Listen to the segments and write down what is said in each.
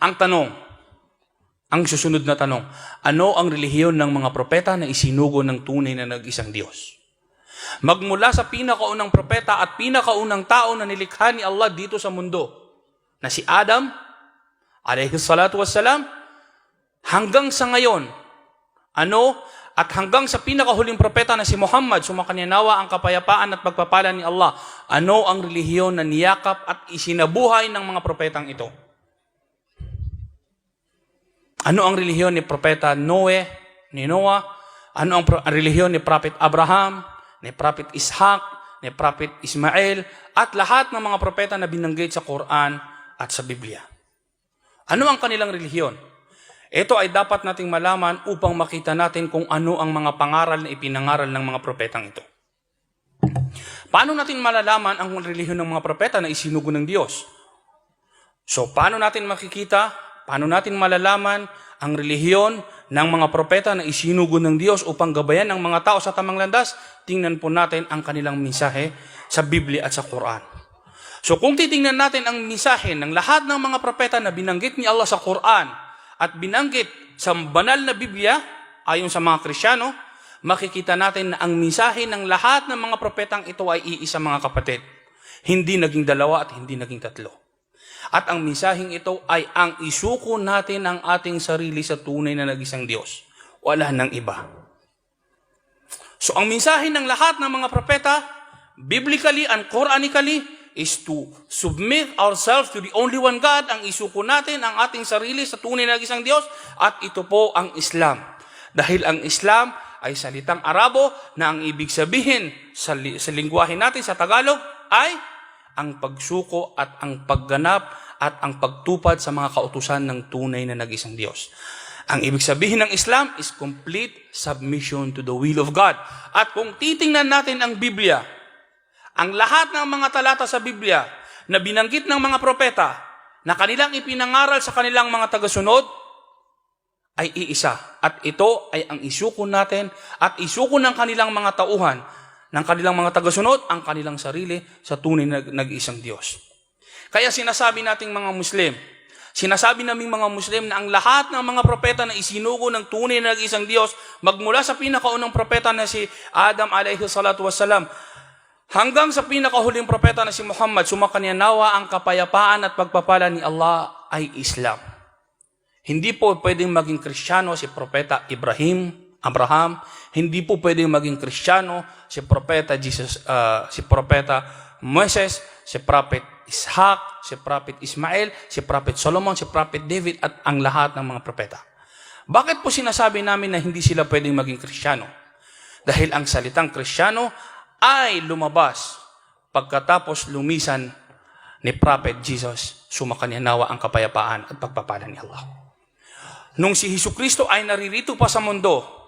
Ang tanong, ang susunod na tanong, ano ang relihiyon ng mga propeta na isinugo ng tunay na nag-isang Diyos? Magmula sa pinakaunang propeta at pinakaunang tao na nilikha ni Allah dito sa mundo, na si Adam, alayhi salatu wassalam, hanggang sa ngayon, ano, at hanggang sa pinakahuling propeta na si Muhammad, sumakanyanawa ang kapayapaan at pagpapala ni Allah, ano ang relihiyon na niyakap at isinabuhay ng mga propetang ito? Ano ang relihiyon ni Propeta Noe, ni Noah? Ano ang relihiyon ni Prophet Abraham, ni Prophet Ishaq, ni Prophet Ismael, at lahat ng mga propeta na binanggit sa Quran at sa Biblia? Ano ang kanilang relihiyon? Ito ay dapat nating malaman upang makita natin kung ano ang mga pangaral na ipinangaral ng mga propetang ito. Paano natin malalaman ang relihiyon ng mga propeta na isinugo ng Diyos? So, paano natin makikita, paano natin malalaman ang relihiyon ng mga propeta na isinugo ng Diyos upang gabayan ang mga tao sa tamang landas? Tingnan po natin ang kanilang mensahe sa Biblia at sa Quran. So kung titingnan natin ang mensahe ng lahat ng mga propeta na binanggit ni Allah sa Quran at binanggit sa banal na Biblia, ayon sa mga Krisyano, makikita natin na ang mensahe ng lahat ng mga propetang ito ay iisa mga kapatid. Hindi naging dalawa at hindi naging tatlo. At ang mensaheng ito ay ang isuko natin ang ating sarili sa tunay na nag-isang Diyos. Wala nang iba. So ang mensahe ng lahat ng mga propeta, biblically and Quranically, is to submit ourselves to the only one God. Ang isuko natin ang ating sarili sa tunay na nag-isang Diyos at ito po ang Islam. Dahil ang Islam ay salitang Arabo na ang ibig sabihin sa, li- sa lingwahe natin sa Tagalog ay ang pagsuko at ang pagganap at ang pagtupad sa mga kautusan ng tunay na nag-isang Diyos. Ang ibig sabihin ng Islam is complete submission to the will of God. At kung titingnan natin ang Biblia, ang lahat ng mga talata sa Biblia na binanggit ng mga propeta na kanilang ipinangaral sa kanilang mga tagasunod ay iisa. At ito ay ang isuko natin at isuko ng kanilang mga tauhan, ng kanilang mga tagasunod, ang kanilang sarili sa tunay na nag-iisang Diyos. Kaya sinasabi nating mga Muslim, sinasabi naming mga Muslim na ang lahat ng mga propeta na isinugo ng tunay na nag-iisang Diyos, magmula sa pinakaunang propeta na si Adam alayhi salatu wassalam, hanggang sa pinakahuling propeta na si Muhammad, sumakanya nawa ang kapayapaan at pagpapala ni Allah ay Islam. Hindi po pwedeng maging Kristiyano si Propeta Ibrahim, Abraham. Hindi po pwedeng maging Kristiyano si Propeta Jesus, ah, si Propeta Moses, si Prophet Ishaq, si Prophet Ismael, si Prophet Solomon, si Prophet David at ang lahat ng mga propeta. Bakit po sinasabi namin na hindi sila pwedeng maging Kristiyano? Dahil ang salitang Kristiyano ay lumabas pagkatapos lumisan ni Prophet Jesus, sumakanya nawa ang kapayapaan at pagpapala ni Allah. Nung si Hesus Kristo ay naririto pa sa mundo,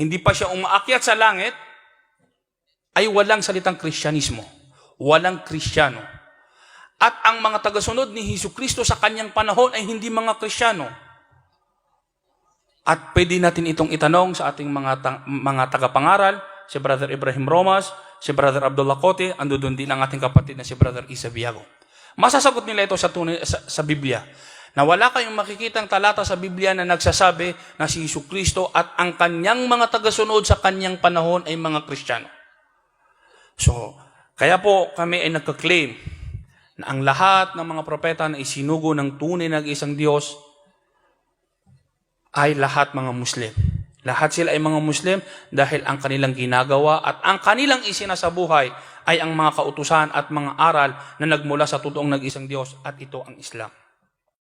hindi pa siya umaakyat sa langit, ay walang salitang Kristyanismo. Walang Kristiyano. At ang mga tagasunod ni Hesus Kristo sa kanyang panahon ay hindi mga Kristiyano. At pwede natin itong itanong sa ating mga, ta- mga tagapangaral, si Brother Ibrahim Romas, si Brother Abdullah Cote, ando doon din ang ating kapatid na si Brother Isa Biago. Masasagot nila ito sa, tunay, sa, sa Biblia na wala kayong makikitang talata sa Biblia na nagsasabi na si Isu Kristo at ang kanyang mga tagasunod sa kanyang panahon ay mga Kristiyano. So, kaya po kami ay nagka-claim na ang lahat ng mga propeta na isinugo ng tunay na isang Diyos ay lahat mga Muslim. Lahat sila ay mga Muslim dahil ang kanilang ginagawa at ang kanilang isinasabuhay ay ang mga kautusan at mga aral na nagmula sa totoong nag-isang Diyos at ito ang Islam.